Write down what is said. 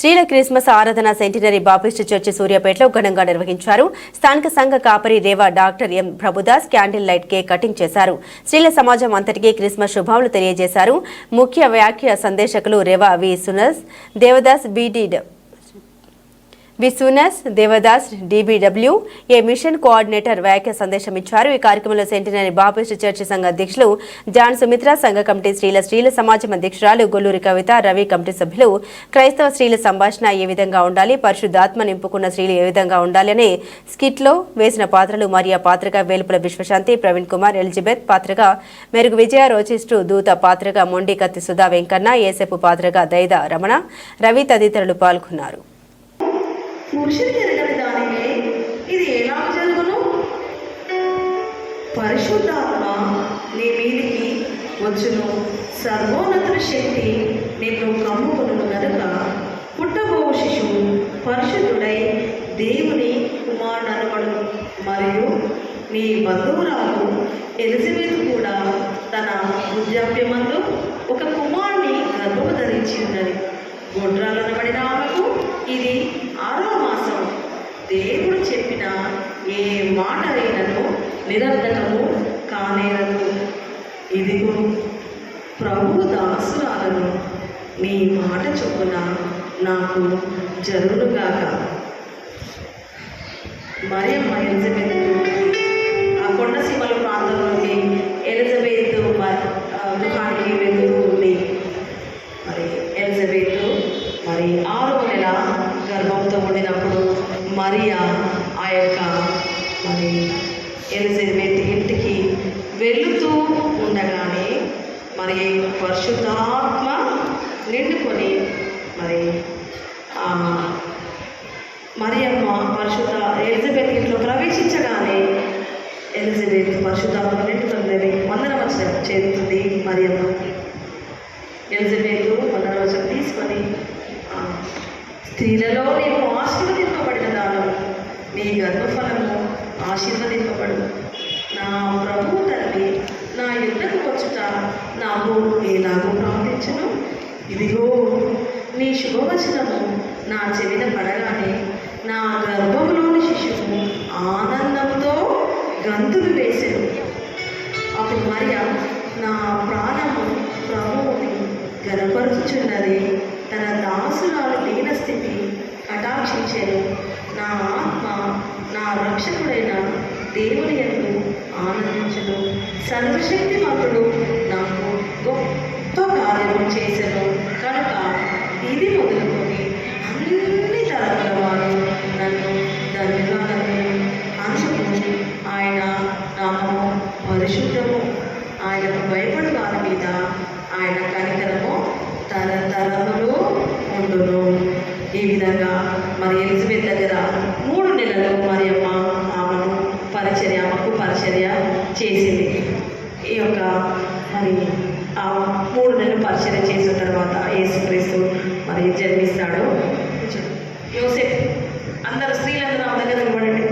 Srila Christmas ఆరాధన centenary Baptist church సూర్యాపేటలో ఘనంగా నిర్వహించారు. స్థానిక సంఘ కాపరి Rev doctor M Prabhudas candle light cake cutting చేశారు. శ్రీల సమాజం అంతటికీ క్రిస్మస్ శుభాలు తెలియజేశారు. ముఖ్య వ్యాఖ్య సందేశకులు Rev V Sunas Devadas B విసూనస్ Devadas DBW A mission coordinator వ్యాఖ్య సందేశం ఇచ్చారు. ఈ కార్యక్రమంలో సెంటినరీ బాపిస్ట్ చర్చి సంఘ అధ్యక్షులు జాన్ సుమిత్ర సంఘ కమిటీ స్త్రీల స్త్రీల సమాజం అధ్యక్షురాలు గొల్లూరి కవిత రవి కమిటీ సభ్యులు క్రైస్తవ స్త్రీల సంభాషణ ఏ విధంగా ఉండాలి పరిశుద్ధాత్మ నింపుకున్న స్త్రీలు ఏ విధంగా ఉండాలి అనే స్కిట్లో వేసిన పాత్రలు మరియా పాత్రగా వేలుపుల విశ్వశాంతి ప్రవీణ్ కుమార్ ఎలిజబెత్ పాత్రగా మెరుగు విజయ రోచిస్టు దూత పాత్రగా మొండి కత్తి సుధా వెంకన్న ఏసేపు పాత్రగా దైద రమణ రవి తదితరులు పాల్గొన్నారు. పురుషుడు ఎరగని దానినే ఇది ఎలా జరుగును? పరిశుద్ధాత్మ నీ మీదికి వచ్చును. సర్వోన్నతుల శక్తి నిన్ను కమ్ముకును గనుక. పుట్టబోవు శిశువు పరిశుద్ధుడై దేవుని కుమారుడు అనబడు మరియు నీ బంధువురాలు ఎలిజబెత్ కూడా తన వృద్ధాప్యమందు ఒక కుమారుని గర్భము ధరించి ఉన్నది గొడ్రాలనబడిన ఆమెకు ఇది ఆరో మాసం. దేవుడు చెప్పిన ఏ మాట అయినను నిరర్ధకము కానేరదు. ఇదిగో ప్రభు దాసురాలను మీ మాట చొప్పున నాకు జరుగునుగాక. మరియమ్మ ఎలిజబెత్ ఆ కొండ సీమల ప్రాంతంలోకి మరియా ఆ యొక్క మరి ఎలిజబెత్ ఇంటికి వెళుతూ ఉండగానే మరి పరిశుద్ధాత్మ నిండుకొని మరి మరియమ్మ పరిశుద్ధ ఎలిజబెత్ ఇంట్లో ప్రవేశించగానే ఎలిజబెత్ పరిశుద్ధాత్మ నిండుకొని వందన వచ్చిన చేరుతుంది మరియమ్మ. ఎలిజబెత్ వందన వచ్చిన తీసుకొని స్త్రీలలో నేను ఆశీర్వదింపబడిన నీ గర్భఫలము ఆశీర్వదింపబడు నా ప్రభు తల్లి నా యుద్ధకు వచ్చుట నాకు ఎలాగో ప్రార్థించను ఇదిగో నీ శుభవచనము నా చెవిన పడగానే నా గర్భంలోని శిశువు ఆనందంతో గంతులు వేసెను. అప్పుడు మరియా నా ప్రాణము ప్రభువుని గనపరుచుచున్నది తన దాసురాలు దీనస్థితి కటాక్షించెను. నా రక్షకుడైన దేవుని యందు ఆనందించును. సర్వశక్తిమంతుడు నాకు గొప్ప కార్యము చేశాను కనుక ఇది మొదలుకొని అన్ని తరగల వారు నన్ను ధన్యుగా నన్ను ఆయన నామము పరిశుద్ధము. ఆయనకు భయపడు వారి మీద ఆయన కనికరము తరతరములు ఉండును. ఈ విధంగా మరి ఎలిజబెత్ దగ్గర మూడు నెలలు మరి అమ్మ ఆమెను పరిచర్య ఆమెకు పరిచర్య చేసింది. ఈ యొక్క మరి ఆ మూడు నెలలు పరిచయం చేసిన తర్వాత యేసుక్రీస్తు మరి జన్మిస్తాడు. యోసెఫ్ అందరు స్త్రీలందరూ అందరికీ నిలబడండి.